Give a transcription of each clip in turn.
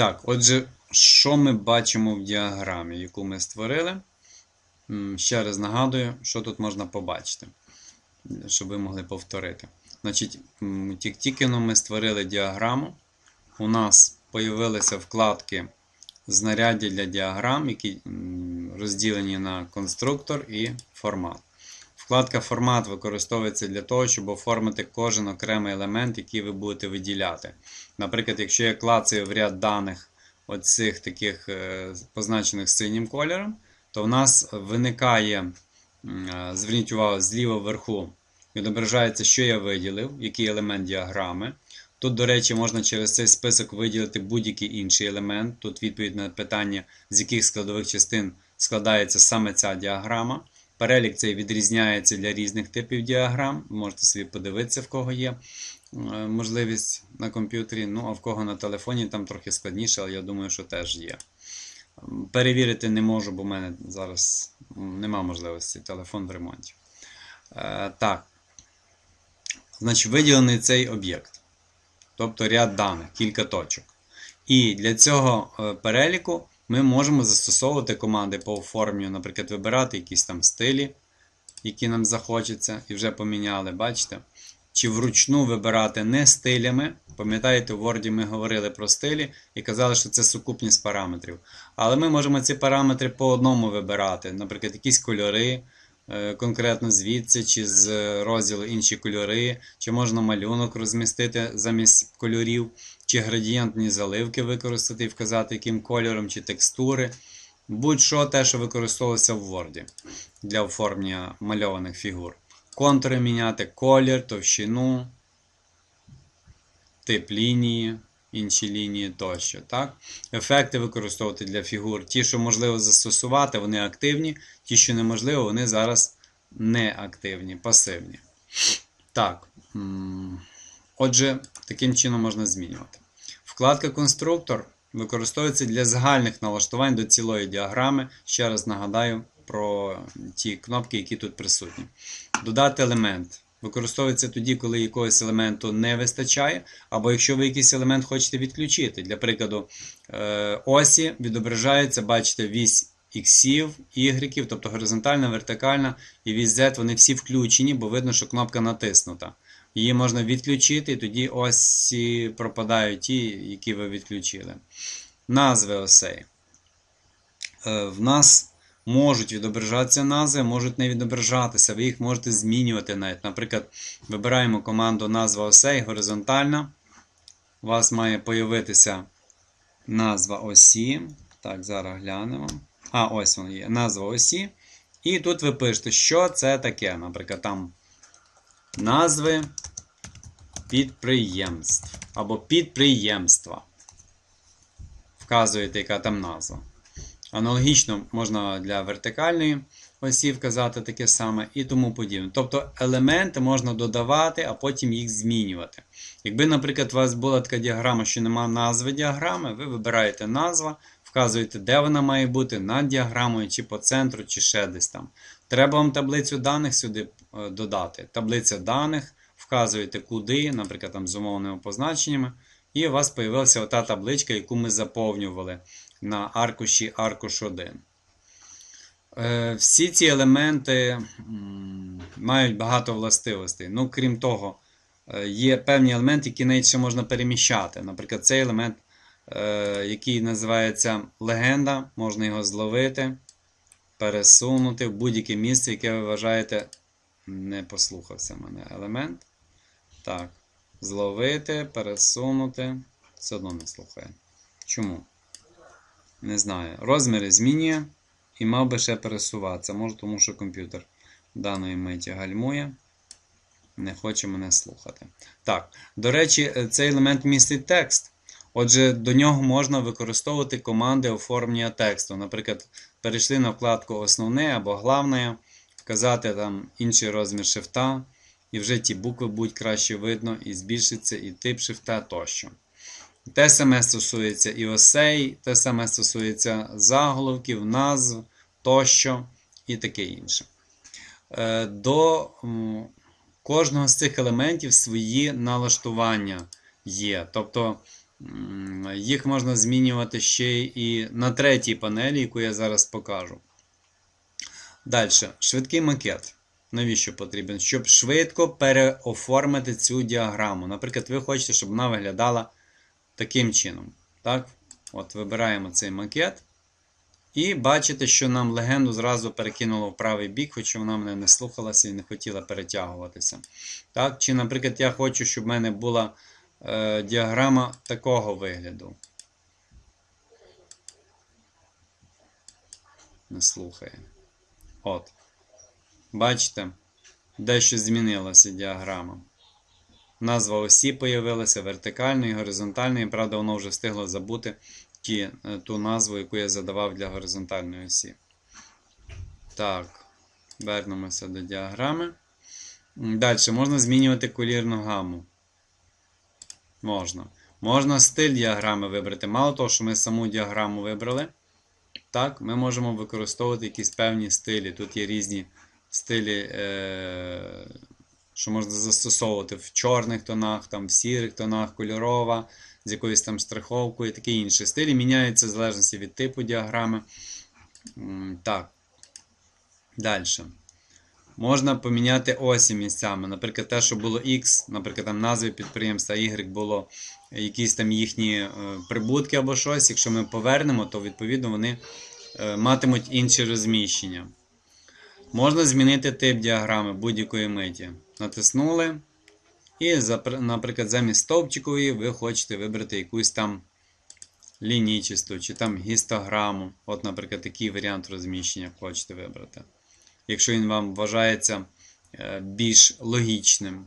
Так, отже, що ми бачимо в діаграмі, яку ми створили? Ще раз нагадую, що тут можна побачити, щоб ви могли повторити. Значить, м, тільки но ми створили діаграму. У нас появилися вкладки знаряддя для діаграм, які розділені на конструктор і формат. Вкладка формат використовується для того, щоб оформити кожен окремий елемент, який ви будете виділяти. Наприклад, якщо я клацаю в ряд даних оцих таких е, позначених синім кольором, то в нас виникає, е, зверніть увагу, зліва вверху відображається, що я виділив, який елемент діаграми. Тут, до речі, можна через цей список виділити будь-який інший елемент. Тут відповідь на питання, з яких складових частин складається саме ця діаграма. Перелік цей відрізняється для різних типів діаграм. Можете собі подивитися, в кого є е, можливість на комп'ютері. Ну, а в кого на телефоні там трохи складніше, але я думаю, що теж є. Перевірити не можу, бо в мене зараз нема можливості. Телефон в ремонті. Е, Так. Значить, виділений цей об'єкт. Тобто ряд даних, кілька точок. І для цього е, переліку ми можемо застосовувати команди по оформленню, наприклад, вибирати якісь там стилі, які нам захочеться, і вже поміняли, бачите? Чи вручну вибирати не стилями. Пам'ятаєте, в Word ми говорили про стилі і казали, що це сукупність параметрів. Але ми можемо ці параметри по одному вибирати, наприклад, якісь кольори, е, конкретно звідси, чи з розділу інші кольори, чи можна малюнок розмістити замість кольорів, чи градієнтні заливки використати і вказати, яким кольором, чи текстури. Будь-що те, що використовується в Word для оформлення мальованих фігур. Контури міняти, колір, товщину, тип лінії, інші лінії тощо. Так? Ефекти використовувати для фігур. Ті, що можливо застосувати, вони активні, ті, що неможливо, вони зараз не активні, пасивні. Так. Отже, таким чином можна змінювати. Вкладка Конструктор використовується для загальних налаштувань до цілої діаграми. Ще раз нагадаю про ті кнопки, які тут присутні. Додати елемент. Використовується тоді, коли якогось елементу не вистачає, або якщо ви якийсь елемент хочете відключити. Для прикладу, е, осі відображається, бачите, вісь іксів, ігреків, тобто горизонтальна, вертикальна і вісь Z, вони всі включені, бо видно, що кнопка натиснута. Її можна відключити, і тоді осі пропадають ті, які ви відключили. Назви осей. Е, В нас можуть відображатися назви, можуть не відображатися. Ви їх можете змінювати навіть. Наприклад, вибираємо команду назва осей горизонтальна. У вас має появитися назва осі. Так, зараз глянемо. А, ось воно є. Назва осі. І тут ви пишете, що це таке. Наприклад, там назви підприємств або підприємства. Вказуєте, яка там назва. Аналогічно можна для вертикальної осі вказати таке саме і тому подібне. Тобто елементи можна додавати, а потім їх змінювати. Якби, наприклад, у вас була така діаграма, що немає назви діаграми, ви вибираєте назва, вказуєте, де вона має бути, над діаграмою, чи по центру, чи ще десь там. Треба вам таблицю даних сюди е, додати. Таблиця даних, вказуєте куди, наприклад, там з умовними позначеннями, і у вас з'явилася ота табличка, яку ми заповнювали на аркуші аркуш 1. Е, Всі ці елементи мають багато властивостей. Ну, крім того, е, є певні елементи, які навіть ще можна переміщати. Наприклад, цей елемент, е, який називається легенда, можна його зловити, пересунути в будь-яке місце, яке ви вважаєте, не послухався мене елемент. Так, зловити, пересунути. Все одно не слухає. Чому? Не знаю. Розміри змінює і мав би ще пересуватися. Може, тому що комп'ютер даної миті гальмує. Не хоче мене слухати. Так, до речі, е, цей елемент містить текст. Отже, до нього можна використовувати команди оформлення тексту. Наприклад, перейшли на вкладку Основне або Главне, вказати там інший розмір шрифта, і вже ті букви будуть краще видно, і збільшиться і тип шрифта тощо. Те саме стосується і осей, те саме стосується заголовків, назв тощо і таке інше. Е, До кожного з цих елементів свої налаштування є. Тобто, Їх можна змінювати ще і на третій панелі, яку я зараз покажу. Далі, швидкий макет. Навіщо потрібен? Щоб швидко переоформити цю діаграму. Наприклад, ви хочете, щоб вона виглядала таким чином. Так? От Вибираємо цей макет. І бачите, що нам легенду зразу перекинуло в правий бік, хоча вона мене не слухалася і не хотіла перетягуватися. Так? Чи, наприклад, я хочу, щоб в мене була е, діаграма такого вигляду. Не слухає. От. Бачите, дещо змінилася діаграма. Назва осі появилася вертикальної, горизонтальної, правда, воно вже встигло забути ті, е, ту назву, яку я задавав для горизонтальної осі. Так, вернемося до діаграми. Далі, можна змінювати колірну гаму. Можна. Можна стиль діаграми вибрати. Мало того, що ми саму діаграму вибрали. Так, ми можемо використовувати якісь певні стилі. Тут є різні стилі, е, що можна застосовувати в чорних тонах, там, в сірих тонах, кольорова, з якоюсь там страховкою і таке інше. Стилі міняються в залежності від типу діаграми. Так. Далі. Можна поміняти осі місцями. Наприклад, те, що було X, наприклад, там назви підприємства, Y було якісь там їхні е, прибутки або щось. Якщо ми повернемо, то відповідно вони е, матимуть інші розміщення. Можна змінити тип діаграми будь-якої миті. Натиснули. І, наприклад, замість стовпчикової ви хочете вибрати якусь там лінійчасту чи там гістограму. От, наприклад, такий варіант розміщення хочете вибрати. Якщо він вам вважається е, більш логічним,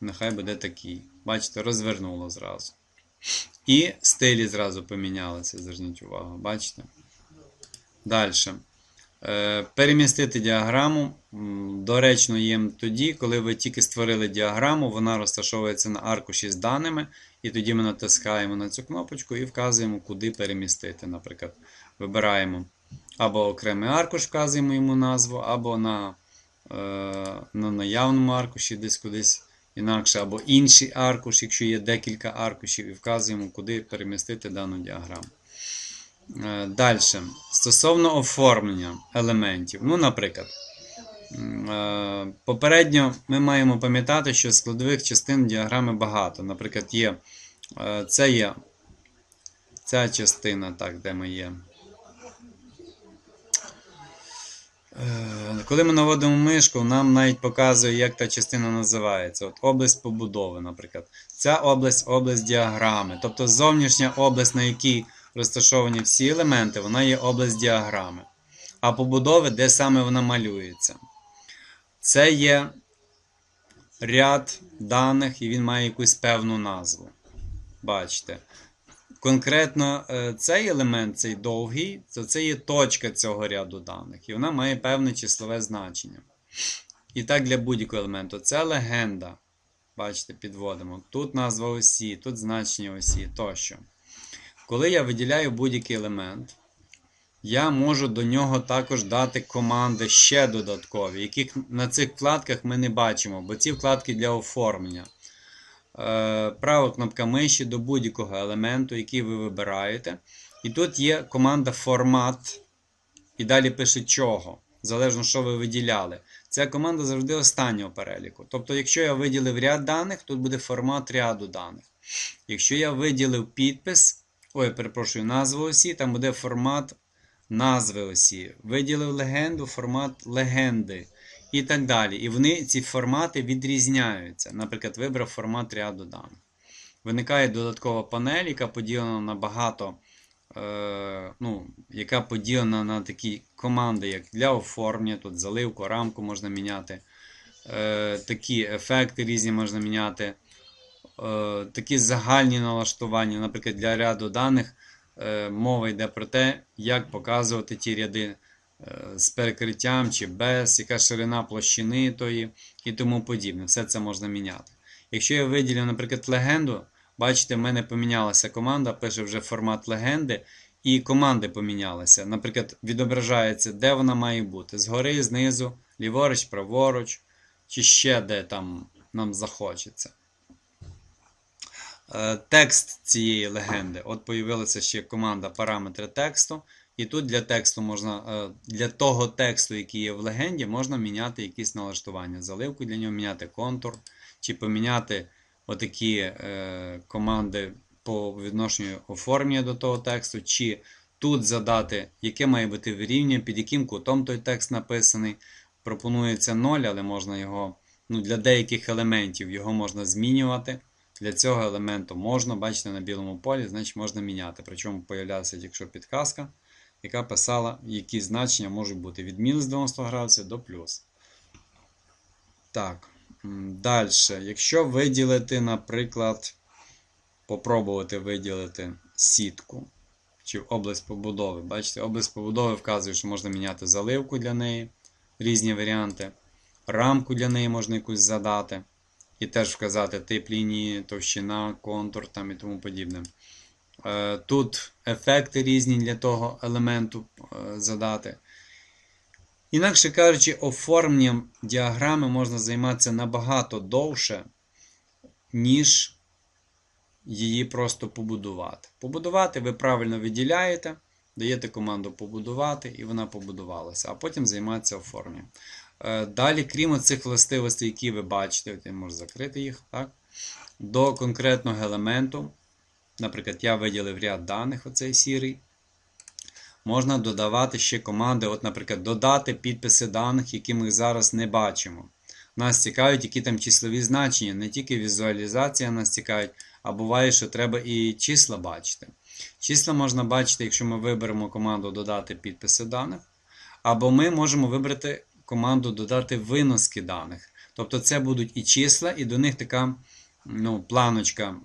нехай буде такий. Бачите, розвернуло зразу. І стилі зразу помінялися, зверніть увагу, бачите? Далі. Е, Перемістити діаграму доречно є тоді, коли ви тільки створили діаграму, вона розташовується на аркуші з даними, і тоді ми натискаємо на цю кнопочку і вказуємо, куди перемістити. Наприклад, вибираємо або окремий аркуш, вказуємо йому назву, або на, е, на наявному аркуші десь кудись інакше, або інший аркуш, якщо є декілька аркушів, і вказуємо, куди перемістити дану діаграму. Далі. Стосовно оформлення елементів. Ну, наприклад, е, попередньо ми маємо пам'ятати, що складових частин діаграми багато. Наприклад, є, е, це є ця частина, так, де ми є. Е, Коли ми наводимо мишку, нам навіть показує, як та частина називається. От Область побудови, наприклад. Ця область область діаграми. Тобто зовнішня область, на якій розташовані всі елементи, вона є область діаграми. А побудови, де саме вона малюється. Це є ряд даних, і він має якусь певну назву. Бачите. Конкретно е, цей елемент, цей довгий, то це є точка цього ряду даних. І вона має певне числове значення. І так для будь-якого елементу. Це легенда. Бачите, підводимо. Тут назва осі, тут значення осі тощо. Коли я виділяю будь-який елемент, я можу до нього також дати команди ще додаткові, яких на цих вкладках ми не бачимо, бо ці вкладки для оформлення. Е, Права кнопка миші до будь-якого елементу, який ви вибираєте. І тут є команда формат. І далі пише чого. Залежно, що ви виділяли. Ця команда завжди останнього переліку. Тобто, якщо я виділив ряд даних, тут буде формат ряду даних. Якщо я виділив підпис, ой, перепрошую, назву осі, там буде формат назви осі. Виділив легенду, формат легенди. І так далі. І вони, ці формати відрізняються. Наприклад, вибрав формат ряду даних. Виникає додаткова панель, яка поділена на багато, е, ну, яка поділена на такі команди, як для оформлення, тут заливку, рамку можна міняти. Е, такі ефекти різні можна міняти. Е, такі загальні налаштування, наприклад, для ряду даних е, мова йде про те, як показувати ті ряди е, з перекриттям чи без, яка ширина площини тої і тому подібне. Все це можна міняти. Якщо я виділю, наприклад, легенду, бачите, в мене помінялася команда, пише вже формат легенди, і команди помінялися. Наприклад, відображається, де вона має бути: згори, знизу, ліворуч, праворуч, чи ще де там нам захочеться. Е, Текст цієї легенди. От появилася ще команда параметри тексту. І тут для тексту можна, е, для того тексту, який є в легенді, можна міняти якісь налаштування. Заливку для нього міняти контур, чи поміняти отакі е, команди по відношенню оформлення до того тексту, чи тут задати, яке має бути вирівняння, під яким кутом той текст написаний. Пропонується 0, але можна його, ну, для деяких елементів його можна змінювати. Для цього елементу можна, бачите, на білому полі, значить можна міняти. Причому появляється, якщо підказка, яка писала, які значення можуть бути від мінус 90 градусів до плюс. Так. Далі. Якщо виділити, наприклад, попробувати виділити сітку чи область побудови. Бачите, область побудови вказує, що можна міняти заливку для неї, різні варіанти. Рамку для неї можна якусь задати. І теж вказати тип лінії, товщина, контур там і тому подібне. Е, Тут ефекти різні для того елементу е, задати. Інакше кажучи, оформленням діаграми можна займатися набагато довше, ніж її просто побудувати. Побудувати ви правильно виділяєте, даєте команду побудувати, і вона побудувалася, а потім займатися оформленням. Е, Далі, крім цих властивостей, які ви бачите, я можу закрити їх, так? до конкретного елементу, наприклад, я виділив ряд даних, оцей сірий. Можна додавати ще команди, от, наприклад, додати підписи даних, які ми зараз не бачимо. Нас цікавить, які там числові значення, не тільки візуалізація нас цікавить, а буває, що треба і числа бачити. Числа можна бачити, якщо ми виберемо команду Додати підписи даних, або ми можемо вибрати команду Додати виноски даних. Тобто це будуть і числа, і до них така ну, планочка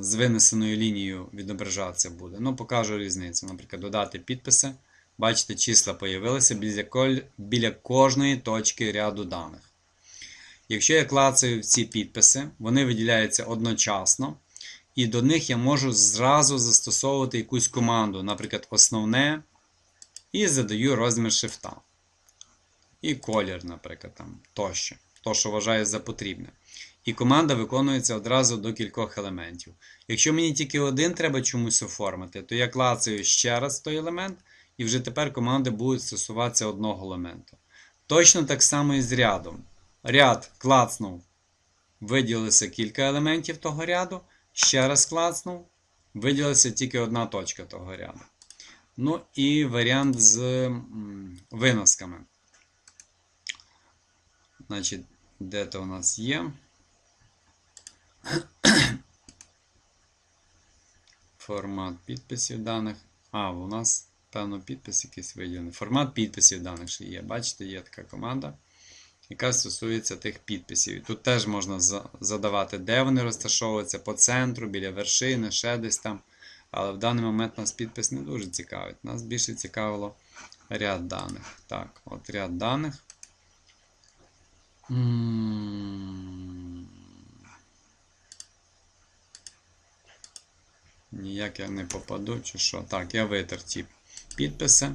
з винесеною лінією відображатися буде. Ну, покажу різницю. Наприклад, додати підписи. Бачите, числа з'явилися біля, біля кожної точки ряду даних. Якщо я клацаю в ці підписи, вони виділяються одночасно, і до них я можу зразу застосовувати якусь команду, наприклад, основне, і задаю розмір шрифта. І колір, наприклад, там, тощо. То, що вважаю за потрібне. І команда виконується одразу до кількох елементів. Якщо мені тільки один треба чомусь оформити, то я клацаю ще раз той елемент, і вже тепер команди будуть стосуватися одного елементу. Точно так само і з рядом. Ряд клацнув, виділилося кілька елементів того ряду. Ще раз клацнув, виділилася тільки одна точка того ряду. Ну і варіант з виносками. Значить, де то у нас є? Формат підписів даних. А, у нас, певно, підпис якийсь виділений. Формат підписів даних ще є. Бачите, є така команда, яка стосується тих підписів. тут теж можна задавати, де вони розташовуються, по центру, біля вершини, ще десь там. Але в даний момент нас підпис не дуже цікавить. Нас більше цікавило ряд даних. Так, от ряд даних. Ніяк я не попаду, чи що. Так, я витер ці підписи.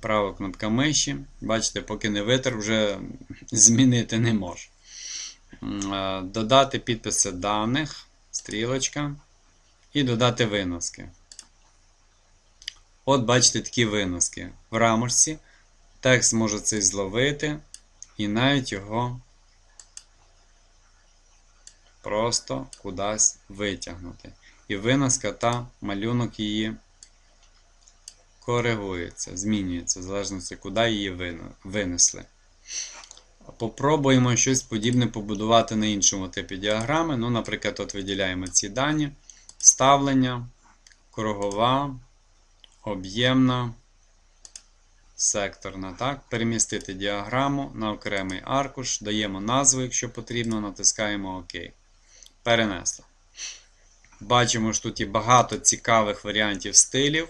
Права кнопка миші. Бачите, поки не витер, вже змінити не можу. Додати підписи даних, стрілочка. І додати виноски. От, бачите, такі виноски. В рамочці. Текст може цей зловити. І навіть його просто кудись витягнути. І виноска та малюнок її коригується, змінюється, в залежності, куди її винесли. Попробуємо щось подібне побудувати на іншому типі діаграми. Ну, Наприклад, от виділяємо ці дані, ставлення, кругова, об'ємна, секторна. Так? Перемістити діаграму на окремий аркуш, даємо назву, якщо потрібно, натискаємо ОК. Перенесли. Бачимо, що тут є багато цікавих варіантів стилів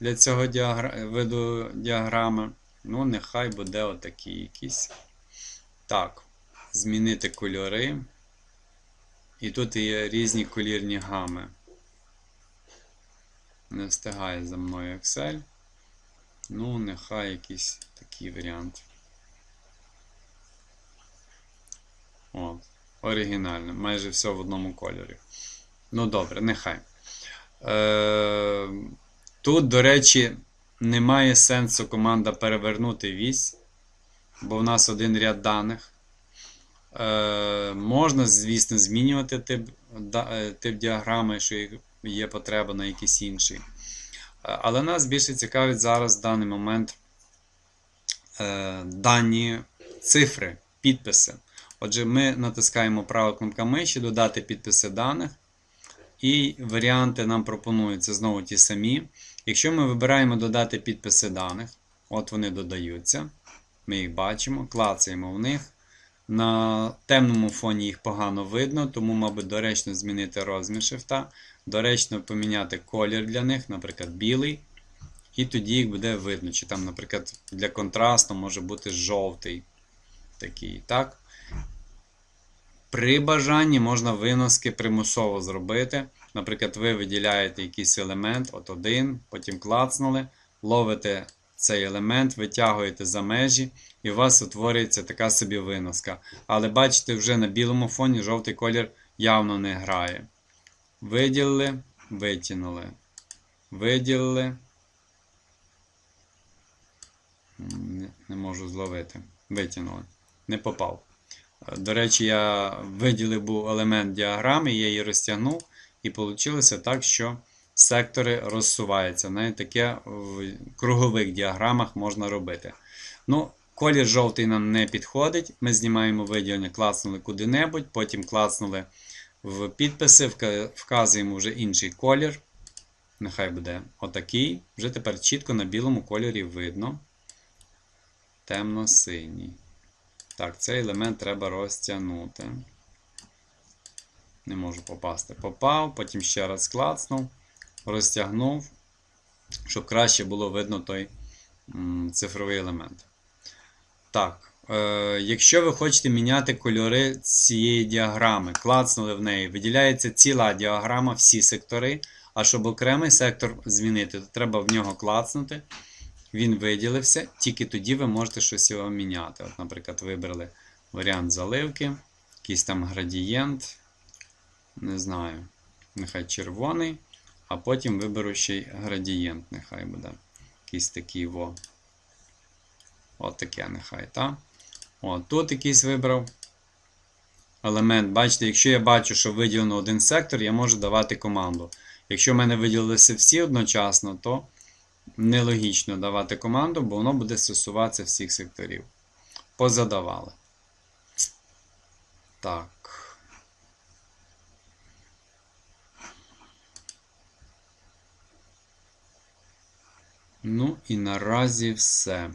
для цього діагра... виду діаграми. Ну, нехай буде отакий якийсь. Так, змінити кольори. І тут є різні колірні гами. Не встигає за мною Excel. Ну, нехай якийсь такий варіант. От, оригінально, майже все в одному кольорі. Ну добре, нехай. Е, тут, до речі, немає сенсу команда перевернути вісь, бо в нас один ряд даних. Е, можна, звісно, змінювати тип, е, тип діаграми, якщо є- потреба на якийсь інший. Е, Але нас більше цікавить зараз в даний момент е, дані цифри, підписи. Отже, ми натискаємо права кнопка миші, додати підписи даних. І варіанти нам пропонуються знову ті самі. Якщо ми вибираємо додати підписи даних, от вони додаються. Ми їх бачимо, клацаємо в них. На темному фоні їх погано видно, тому, мабуть, доречно змінити розмір шрифта, доречно поміняти колір для них, наприклад, білий. І тоді їх буде видно. Чи там, наприклад, для контрасту може бути жовтий. Такий, так? При бажанні можна виноски примусово зробити. Наприклад, ви виділяєте якийсь елемент, от один, потім клацнули, ловите цей елемент, витягуєте за межі, і у вас утворюється така собі виноска. Але бачите, вже на білому фоні жовтий колір явно не грає. Виділили, витягнули. Виділили. Не, можу зловити. Витягнули. Не попав. До речі, я виділив був елемент діаграми, я її розтягнув, і вийшло так, що сектори розсуваються. Навіть таке в кругових діаграмах можна робити. Ну, колір жовтий нам не підходить. Ми знімаємо виділення, клацнули куди-небудь, потім клацнули в підписи, вказуємо вже інший колір. Нехай буде отакий. Вже тепер чітко на білому кольорі видно. Темно-синій. Так, цей елемент треба розтягнути. Не можу попасти. Попав, потім ще раз клацнув, розтягнув, щоб краще було видно той цифровий елемент. Так, е, якщо ви хочете міняти кольори цієї діаграми, клацнули в неї, виділяється ціла діаграма, всі сектори. А щоб окремий сектор змінити, то треба в нього клацнути. Він виділився, тільки тоді ви можете щось його міняти. От, наприклад, вибрали варіант заливки, якийсь там градієнт, не знаю, нехай червоний, а потім виберу ще й градієнт, нехай буде. Якийсь такий во. От таке нехай, так? От, тут якийсь вибрав елемент. Бачите, якщо я бачу, що виділено один сектор, я можу давати команду. Якщо в мене виділилися всі одночасно, то нелогічно давати команду, бо воно буде стосуватися всіх секторів. Позадавали. Так. Ну і наразі все.